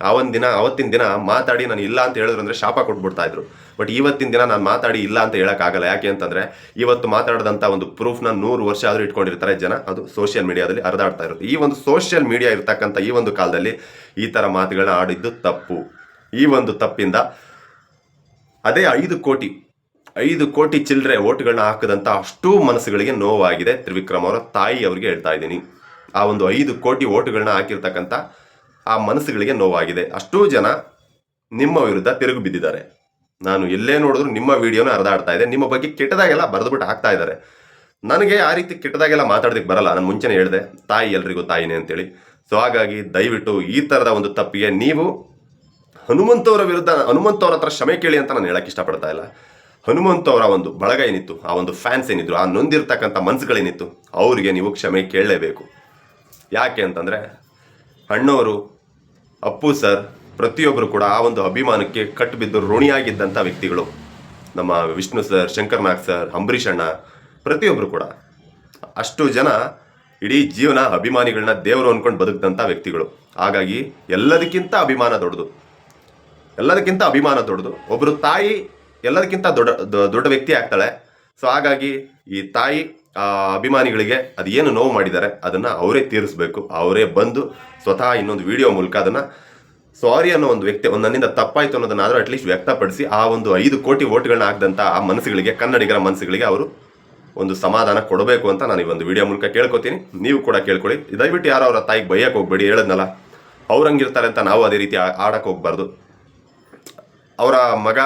ಆವೊಂದು ದಿನ ಅವತ್ತಿನ ದಿನ ಮಾತಾಡಿ ನಾನು ಇಲ್ಲ ಅಂತ ಹೇಳಿದ್ರು ಅಂದರೆ ಶಾಪ ಕೊಟ್ಬಿಡ್ತಾ ಇದ್ರು. ಬಟ್ ಇವತ್ತಿನ ದಿನ ನಾನು ಮಾತಾಡಿ ಇಲ್ಲ ಅಂತ ಹೇಳೋಕ್ಕಾಗಲ್ಲ ಯಾಕೆ ಅಂತಂದರೆ, ಇವತ್ತು ಮಾತಾಡಿದಂಥ ಒಂದು ಪ್ರೂಫ್ನ ನೂರು ವರ್ಷ ಆದರೂ ಇಟ್ಕೊಂಡಿರ್ತಾರೆ ಜನ. ಅದು ಸೋಷಿಯಲ್ ಮೀಡಿಯಾದಲ್ಲಿ ಹರಿದಾಡ್ತಾ ಇರುತ್ತೆ ಈ ಒಂದು ಸೋಷಿಯಲ್ ಮೀಡಿಯಾ ಇರ್ತಕ್ಕಂಥ ಈ ಒಂದು ಕಾಲದಲ್ಲಿ ಈ ಥರ ಮಾತುಗಳನ್ನ ಆಡಿದ್ದು ತಪ್ಪು. ಈ ಒಂದು ತಪ್ಪಿಂದ ಅದೇ ಐದು ಕೋಟಿ ಐದು ಕೋಟಿ ಚಿಲ್ಲರೆ ಓಟ್ಗಳನ್ನ ಹಾಕದಂತ ಅಷ್ಟು ಮನಸ್ಸುಗಳಿಗೆ ನೋವಾಗಿದೆ. ತ್ರಿವಿಕ್ರಮ್ ಅವರ ತಾಯಿ ಅವರಿಗೆ ಹೇಳ್ತಾ ಇದ್ದೀನಿ. ಆ ಒಂದು ಐದು ಕೋಟಿ ಓಟುಗಳನ್ನ ಹಾಕಿರ್ತಕ್ಕಂಥ ಆ ಮನಸ್ಸುಗಳಿಗೆ ನೋವಾಗಿದೆ. ಅಷ್ಟೂ ಜನ ನಿಮ್ಮ ವಿರುದ್ಧ ತಿರುಗಿ ಬಿದ್ದಿದ್ದಾರೆ. ನಾನು ಎಲ್ಲೇ ನೋಡಿದ್ರು ನಿಮ್ಮ ವಿಡಿಯೋನ ಹರಿದಾಡ್ತಾ ಇದೆ. ನಿಮ್ಮ ಬಗ್ಗೆ ಕೆಟ್ಟದಾಗೆಲ್ಲ ಬರೆದ್ಬಿಟ್ಟು ಹಾಕ್ತಾ ಇದ್ದಾರೆ. ನನಗೆ ಆ ರೀತಿ ಕೆಟ್ಟದಾಗೆಲ್ಲ ಮಾತಾಡೋದಕ್ಕೆ ಬರಲ್ಲ. ನಾನು ಮುಂಚೆನೇ ಹೇಳಿದೆ, ತಾಯಿ ಎಲ್ರಿಗೂ ತಾಯಿನೇ ಅಂತೇಳಿ. ಸೊ ಹಾಗಾಗಿ ದಯವಿಟ್ಟು ಈ ಥರದ ಒಂದು ತಪ್ಪಿಗೆ ನೀವು ಹನುಮಂತವರ ವಿರುದ್ಧ, ಹನುಮಂತವ್ರ ಹತ್ರ ಕ್ಷಮೆ ಕೇಳಿ ಅಂತ ನಾನು ಹೇಳಕ್ಕೆ ಇಷ್ಟಪಡ್ತಾ ಇಲ್ಲ. ಹನುಮಂತವರ ಒಂದು ಬಳಗ ಏನಿತ್ತು, ಆ ಒಂದು ಫ್ಯಾನ್ಸ್ ಏನಿದ್ರು, ಆ ನೊಂದಿರ್ತಕ್ಕಂಥ ಮನ್ಸುಗಳೇನಿತ್ತು, ಅವರಿಗೆ ನೀವು ಕ್ಷಮೆ ಕೇಳಲೇಬೇಕು. ಯಾಕೆ ಅಂತಂದರೆ ಅಣ್ಣವರು ಅಪ್ಪು ಸರ್ ಪ್ರತಿಯೊಬ್ಬರು ಕೂಡ ಆ ಒಂದು ಅಭಿಮಾನಕ್ಕೆ ಕಟ್ಟು ಬಿದ್ದು ಋಣಿಯಾಗಿದ್ದಂಥ ವ್ಯಕ್ತಿಗಳು. ನಮ್ಮ ವಿಷ್ಣು ಸರ್ ಶಂಕರ್ನಾಗ್ ಸರ್ ಅಂಬರೀಷ್ ಅಣ್ಣ ಪ್ರತಿಯೊಬ್ಬರು ಕೂಡ. ಅಷ್ಟು ಜನ ಇಡೀ ಜೀವನ ಅಭಿಮಾನಿಗಳನ್ನ ದೇವರು ಅಂದ್ಕೊಂಡು ಬದುಕಿದಂಥ ವ್ಯಕ್ತಿಗಳು. ಹಾಗಾಗಿ ಎಲ್ಲದಕ್ಕಿಂತ ಅಭಿಮಾನ ದೊಡ್ಡದು. ಎಲ್ಲದಕ್ಕಿಂತ ಅಭಿಮಾನ ದೊಡ್ಡದು. ಒಬ್ಬರು ತಾಯಿ ಎಲ್ಲದಕ್ಕಿಂತ ದೊಡ್ಡ ದೊಡ್ಡ ವ್ಯಕ್ತಿ ಆಗ್ತಾಳೆ. ಸೊ ಹಾಗಾಗಿ ಈ ತಾಯಿ ಅಭಿಮಾನಿಗಳಿಗೆ ಅದು ಏನು ನೋವು ಮಾಡಿದ್ದಾರೆ, ಅದನ್ನು ಅವರೇ ತೀರಿಸ್ಬೇಕು. ಅವರೇ ಬಂದು ಸ್ವತಃ ಇನ್ನೊಂದು ವಿಡಿಯೋ ಮೂಲಕ ಅದನ್ನು ಸಾರಿ ಅನ್ನೋ ಒಂದು ವ್ಯಕ್ತಿ, ಒಂದು ನನ್ನಿಂದ ತಪ್ಪಾಯ್ತು ಅನ್ನೋದನ್ನಾದರೂ ಅಟ್ಲೀಸ್ಟ್ ವ್ಯಕ್ತಪಡಿಸಿ, ಆ ಒಂದು ಐದು ಕೋಟಿ ಓಟ್ಗಳನ್ನ ಹಾಕಿದಂಥ ಆ ಮನಸ್ಸುಗಳಿಗೆ, ಕನ್ನಡಿಗರ ಮನಸ್ಸುಗಳಿಗೆ ಅವರು ಒಂದು ಸಮಾಧಾನ ಕೊಡಬೇಕು ಅಂತ ನಾನು ಈ ಒಂದು ವಿಡಿಯೋ ಮೂಲಕ ಕೇಳ್ಕೊತೀನಿ. ನೀವು ಕೂಡ ಕೇಳ್ಕೊಳ್ಳಿ. ದಯವಿಟ್ಟು ಯಾರು ಅವರ ತಾಯಿಗೆ ಬೈಯಕ್ಕೆ ಹೋಗ್ಬೇಡಿ, ಹೇಳದ್ನಲ್ಲ. ಅವ್ರಂಗಿರ್ತಾರೆ ಅಂತ ನಾವು ಅದೇ ರೀತಿ ಆಡಕ್ಕೆ ಹೋಗ್ಬಾರ್ದು. ಅವರ ಮಗ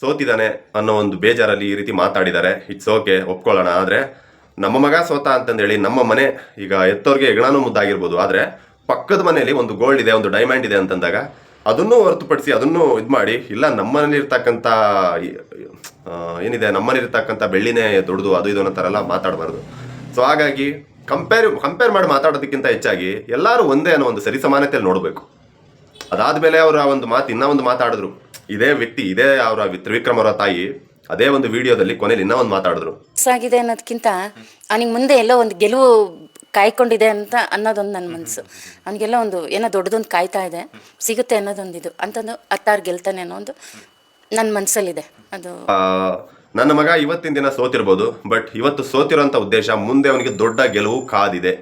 ಸೋತಿದ್ದಾನೆ ಅನ್ನೋ ಒಂದು ಬೇಜಾರಲ್ಲಿ ಈ ರೀತಿ ಮಾತಾಡಿದ್ದಾರೆ. ಇಟ್ಸ್ ಓಕೆ ಒಪ್ಕೊಳ್ಳೋಣ. ಆದರೆ ನಮ್ಮ ಮಗ ಸೋತ ಅಂತಂದೇಳಿ ನಮ್ಮ ಮನೆ ಈಗ ಎತ್ತೋರಿಗೆ ಹೆಗಣಾನು ಮುದ್ದಾಗಿರ್ಬೋದು. ಆದರೆ ಪಕ್ಕದ ಮನೆಯಲ್ಲಿ ಒಂದು ಗೋಲ್ಡ್ ಇದೆ, ಒಂದು ಡೈಮಂಡ್ ಇದೆ ಅಂತಂದಾಗ ಅದನ್ನು ಹೊರತುಪಡಿಸಿ ಅದನ್ನು ಇದು ಮಾಡಿ, ಇಲ್ಲ ನಮ್ಮನೇಲಿರ್ತಕ್ಕಂಥ ಏನಿದೆ, ನಮ್ಮನೇಲಿರ್ತಕ್ಕಂಥ ಬೆಳ್ಳಿನೇ ದೊಡ್ಡದು, ಅದು ಇದು ಅನ್ನೋ ಥರ ಎಲ್ಲ ಮಾತಾಡಬಾರ್ದು. ಸೊ ಹಾಗಾಗಿ ಕಂಪೇರ್ ಕಂಪೇರ್ ಮಾಡಿ ಮಾತಾಡೋದಕ್ಕಿಂತ ಹೆಚ್ಚಾಗಿ ಎಲ್ಲರೂ ಒಂದೇ ಅನ್ನೋ ಒಂದು ಸರಿಸಮಾನತೆಯಲ್ಲಿ ನೋಡಬೇಕು. ಅದಾದ್ಮೇಲೆ ಆ ಒಂದು ಮಾತು ಇನ್ನೂ ಒಂದು ಮಾತಾಡಿದ್ರು. ಇದೇ ವ್ಯಕ್ತಿ ಇದೇ ಅವರ ತ್ರಿವಿಕ್ರಮ್ ಅವರ ತಾಯಿ ಅದೇ ಒಂದು ವಿಡಿಯೋದಲ್ಲಿ ಕೊನೆಯಲ್ಲಿ ಇನ್ನೂ ಒಂದು ಮಾತಾಡಿದ್ರು. ಸಾಗಿದೆ ಅನ್ನೋದಕ್ಕಿಂತ ಅವನಿಗೆ ಮುಂದೆ ಎಲ್ಲೋ ಒಂದು ಗೆಲುವು ಕಾಯ್ಕೊಂಡಿದೆ ಅಂತ ಅನ್ನೋದೊಂದು ನನ್ನ ಮನಸ್ಸು ಅವನಿಗೆಲ್ಲ ಒಂದು ಏನೋ ದೊಡ್ಡದೊಂದು ಕಾಯ್ತಾ ಇದೆ ಸಿಗುತ್ತೆ ಅನ್ನೋದೊಂದು ಇದು. ಅಂತಂದು ಹತ್ತಾರು ಗೆಲ್ತಾನೆ ಅನ್ನೋ ಒಂದು ನನ್ನ ಮನಸ್ಸಲ್ಲಿದೆ ಅದು ನನ್ನ ಮಗ ಇವತ್ತಿನ ದಿನ ಸೋತಿರ್ಬೋದು ಬಟ್ ಇವತ್ತು ಸೋತಿರೋಂಥ ಉದ್ದೇಶ ಮುಂದೆ ಅವನಿಗೆ ದೊಡ್ಡ ಗೆಲುವು ಕಾದಿದೆ.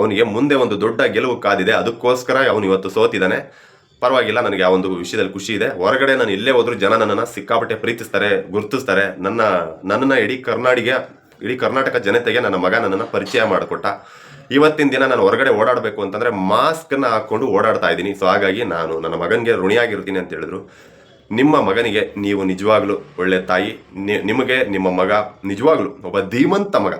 ಅವನಿಗೆ ಮುಂದೆ ಒಂದು ದೊಡ್ಡ ಗೆಲುವು ಕಾದಿದೆ. ಅದಕ್ಕೋಸ್ಕರ ಅವನು ಇವತ್ತು ಸೋತಿದ್ದಾನೆ. ಪರವಾಗಿಲ್ಲ, ನನಗೆ ಆ ಒಂದು ವಿಷಯದಲ್ಲಿ ಖುಷಿ ಇದೆ. ಹೊರಗಡೆ ನಾನು ಇಲ್ಲೇ ಹೋದರೂ ಜನ ನನ್ನನ್ನು ಸಿಕ್ಕಾಪಟ್ಟೆ ಪ್ರೀತಿಸ್ತಾರೆ, ಗುರುತಿಸ್ತಾರೆ. ನನ್ನ, ನನ್ನನ್ನು ಇಡೀ ಕರ್ನಾಡಿಗೆ, ಇಡೀ ಕರ್ನಾಟಕ ಜನತೆಗೆ ನನ್ನ ಮಗ ನನ್ನನ್ನು ಪರಿಚಯ ಮಾಡಿಕೊಟ್ಟ. ಇವತ್ತಿನ ದಿನ ನಾನು ಹೊರಗಡೆ ಓಡಾಡಬೇಕು ಅಂತಂದರೆ ಮಾಸ್ಕನ್ನ ಹಾಕ್ಕೊಂಡು ಓಡಾಡ್ತಾ ಇದ್ದೀನಿ. ಸೊ ಹಾಗಾಗಿ ನಾನು ನನ್ನ ಮಗನಿಗೆ ಋಣಿಯಾಗಿರ್ತೀನಿ ಅಂತ ಹೇಳಿದ್ರು. ನಿಮ್ಮ ಮಗನಿಗೆ ನೀವು ನಿಜವಾಗ್ಲೂ ಒಳ್ಳೆ ತಾಯಿ. ನಿಮಗೆ ನಿಮ್ಮ ಮಗ ನಿಜವಾಗ್ಲೂ ಒಬ್ಬ ಧೀಮಂತ ಮಗ.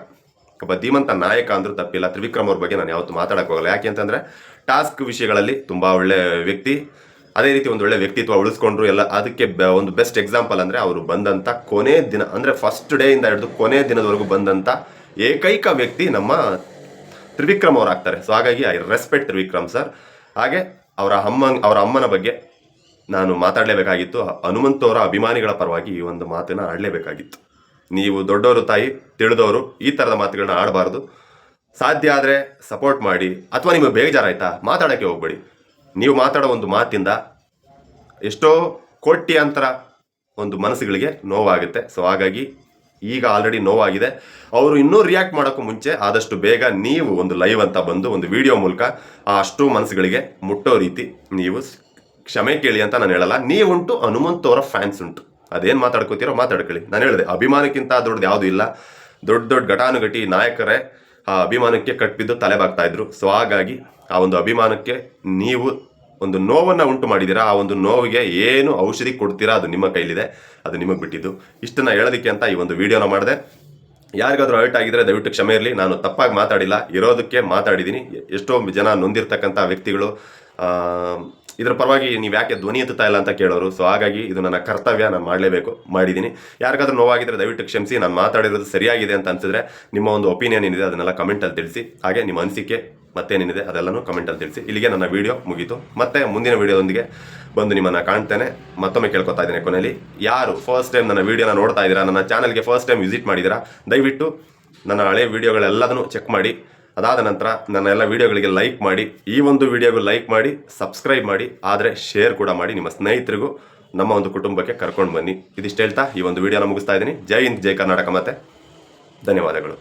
ಒಬ್ಬ ಧೀಮಂತ ನಾಯಕ ಅಂದ್ರೂ ತಪ್ಪಿಲ್ಲ. ತ್ರಿವಿಕ್ರಮ್ ಅವ್ರ ಬಗ್ಗೆ ನಾನು ಯಾವತ್ತೂ ಮಾತಾಡಕ್ಕೆ ಹೋಗಲ್ಲ. ಯಾಕೆ ಅಂತಂದ್ರೆ, ಟಾಸ್ಕ್ ವಿಷಯಗಳಲ್ಲಿ ತುಂಬಾ ಒಳ್ಳೆ ವ್ಯಕ್ತಿ, ಅದೇ ರೀತಿ ಒಂದು ಒಳ್ಳೆ ವ್ಯಕ್ತಿತ್ವ ಉಳಿಸ್ಕೊಂಡ್ರು ಎಲ್ಲ, ಅದಕ್ಕೆ ಒಂದು ಬೆಸ್ಟ್ ಎಕ್ಸಾಂಪಲ್ ಅಂದ್ರೆ ಅವರು ಬಂದಂತ ಕೊನೆ ದಿನ, ಅಂದ್ರೆ ಫಸ್ಟ್ ಡೇ ಇಂದ ಹಿಡಿದು ಕೊನೆ ದಿನದವರೆಗೂ ಬಂದಂತ ಏಕೈಕ ವ್ಯಕ್ತಿ ನಮ್ಮ ತ್ರಿವಿಕ್ರಮ್ ಅವ್ರು ಆಗ್ತಾರೆ. ಸೊ ಹಾಗಾಗಿ ಐ ರೆಸ್ಪೆಕ್ಟ್ ತ್ರಿವಿಕ್ರಮ್ ಸರ್ ಹಾಗೆ ಅವರ ಅಮ್ಮ ಅವರ ಅಮ್ಮನ ಬಗ್ಗೆ ನಾನು ಮಾತಾಡಲೇಬೇಕಾಗಿತ್ತು. ಹನುಮಂತ ಅವರ ಅಭಿಮಾನಿಗಳ ಪರವಾಗಿ ಈ ಒಂದು ಮಾತನ್ನ ಆಡಲೇಬೇಕಾಗಿತ್ತು. ನೀವು ದೊಡ್ಡವರು ತಾಯಿ, ತಿಳಿದವರು ಈ ಥರದ ಮಾತುಗಳನ್ನ ಆಡಬಾರ್ದು. ಸಾಧ್ಯ ಆದರೆ ಸಪೋರ್ಟ್ ಮಾಡಿ, ಅಥವಾ ನಿಮಗೆ ಬೇಜಾರಾಯ್ತಾ, ಮಾತಾಡೋಕ್ಕೆ ಹೋಗ್ಬೇಡಿ. ನೀವು ಮಾತಾಡೋ ಒಂದು ಮಾತಿಂದ ಎಷ್ಟೋ ಕೋಟಿ ಅಂತರ ಒಂದು ಮನಸ್ಸುಗಳಿಗೆ ನೋವಾಗುತ್ತೆ. ಸೊ ಹಾಗಾಗಿ ಈಗ ಆಲ್ರೆಡಿ ನೋವಾಗಿದೆ. ಅವರು ಇನ್ನೂ ರಿಯಾಕ್ಟ್ ಮಾಡೋಕ್ಕೂ ಮುಂಚೆ ಆದಷ್ಟು ಬೇಗ ನೀವು ಒಂದು ಲೈವ್ ಅಂತ ಬಂದು, ಒಂದು ವಿಡಿಯೋ ಮೂಲಕ ಆ ಅಷ್ಟು ಮನಸ್ಸುಗಳಿಗೆ ಮುಟ್ಟೋ ರೀತಿ ನೀವು ಕ್ಷಮೆ ಕೇಳಿ ಅಂತ ನಾನು ಹೇಳಲ್ಲ. ನೀವುಂಟು ಹನುಮಂತ್ ಅವರ ಫ್ಯಾನ್ಸ್ ಉಂಟು. ಅದೇನು ಮಾತಾಡ್ಕೋತೀರೋ ಮಾತಾಡ್ಕೊಳ್ಳಿ. ನಾನು ಹೇಳಿದೆ, ಅಭಿಮಾನಕ್ಕಿಂತ ದೊಡ್ಡದು ಯಾವುದೂ ಇಲ್ಲ. ದೊಡ್ಡ ದೊಡ್ಡ ಘಟಾನುಘಟಿ ನಾಯಕರೇ ಆ ಅಭಿಮಾನಕ್ಕೆ ಕಟ್ಬಿದ್ದು ತಲೆ ಬಾಗ್ತಾ ಇದ್ರು. ಸೊ ಹಾಗಾಗಿ ಆ ಒಂದು ಅಭಿಮಾನಕ್ಕೆ ನೀವು ಒಂದು ನೋವನ್ನು ಉಂಟು ಮಾಡಿದ್ದೀರಾ ಆ ಒಂದು ನೋವಿಗೆ ಏನು ಔಷಧಿ ಕೊಡ್ತೀರಾ ಅದು ನಿಮ್ಮ ಕೈಲಿದೆ, ಅದು ನಿಮಗೆ ಬಿಟ್ಟಿದ್ದು. ಇಷ್ಟನ್ನು ಹೇಳೋದಕ್ಕೆ ಅಂತ ಈ ಒಂದು ವಿಡಿಯೋನ ಮಾಡಿದೆ. ಯಾರಿಗಾದರೂ ಅಲರ್ಟ್ ಆಗಿದ್ರೆ ದಯವಿಟ್ಟು ಕ್ಷಮೆ ಇರಲಿ, ನಾನು ತಪ್ಪಾಗಿ ಮಾತಾಡಿಲ್ಲ, ಇರೋದಕ್ಕೆ ಮಾತಾಡಿದ್ದೀನಿ ಎಷ್ಟೋ ಜನ ನೊಂದಿರ್ತಕ್ಕಂಥ ವ್ಯಕ್ತಿಗಳು ಇದ್ರ ಪರವಾಗಿ ನೀವು ಯಾಕೆ ಧ್ವನಿ ಎತ್ತುತ್ತಾ ಇಲ್ಲ ಅಂತ ಕೇಳೋರು? ಸೊ ಹಾಗಾಗಿ ಇದು ನನ್ನ ಕರ್ತವ್ಯ, ನಾನು ಮಾಡಲೇಬೇಕು ಮಾಡಿದ್ದೀನಿ ಯಾರಿಗಾದ್ರೂ ನೋವಾಗಿದ್ರೆ ದಯವಿಟ್ಟು ಕ್ಷಮಿಸಿ, ನಾನು ಮಾತಾಡಿರೋದು ಸರಿಯಾಗಿದೆ ಅಂತ ಅನ್ಸಿದ್ರೆ ನಿಮ್ಮ ಒಂದು ಒಪಿನಿಯನ್ ಏನಿದೆ ಅದನ್ನೆಲ್ಲ ಕಮೆಂಟಲ್ಲಿ ತಿಳಿಸಿ. ಹಾಗೆ ನಿಮ್ಮ ಅನಿಸಿಕೆ ಮತ್ತೇನೇನಿದೆ ಅದೆಲ್ಲನೂ ಕಮೆಂಟಲ್ಲಿ ತಿಳಿಸಿ. ಇಲ್ಲಿಗೆ ನನ್ನ ವಿಡಿಯೋ ಮುಗೀತು. ಮತ್ತೆ ಮುಂದಿನ ವಿಡಿಯೋದೊಂದಿಗೆ ಬಂದು ನಿಮ್ಮನ್ನು ಕಾಣ್ತೇನೆ. ಮತ್ತೊಮ್ಮೆ ಕೇಳ್ಕೊತಾ ಇದ್ದೀನಿ ಕೊನೆಯಲ್ಲಿ. ಯಾರು ಫಸ್ಟ್ ಟೈಮ್ ನನ್ನ ವಿಡಿಯೋನ ನೋಡ್ತಾ ಇದ್ದೀರಾ, ನನ್ನ ಚಾನಲ್ಗೆ ಫಸ್ಟ್ ಟೈಮ್ ವಿಸಿಟ್ ಮಾಡಿದ್ದೀರಾ, ದಯವಿಟ್ಟು ನನ್ನ ಹಳೆ ವಿಡಿಯೋಗಳೆಲ್ಲದನ್ನು ಚೆಕ್ ಮಾಡಿ. ಅದಾದ ನಂತರ ನನ್ನ ಎಲ್ಲ ವೀಡಿಯೋಗಳಿಗೆ ಲೈಕ್ ಮಾಡಿ, ಈ ಒಂದು ವೀಡಿಯೋಗೂ ಲೈಕ್ ಮಾಡಿ, ಸಬ್ಸ್ಕ್ರೈಬ್ ಮಾಡಿ, ಆದರೆ ಶೇರ್ ಕೂಡ ಮಾಡಿ ನಿಮ್ಮ ಸ್ನೇಹಿತರಿಗೂ ನಮ್ಮ ಒಂದು ಕುಟುಂಬಕ್ಕೆ ಕರ್ಕೊಂಡು ಬನ್ನಿ. ಇದಿಷ್ಟು ಹೇಳ್ತಾ ಈ ಒಂದು ವಿಡಿಯೋನ ಮುಗಿಸ್ತಾ ಇದ್ದೀನಿ. ಜೈ ಹಿಂದ್, ಜೈ ಕರ್ನಾಟಕ ಮತ್ತೆ ಧನ್ಯವಾದಗಳು.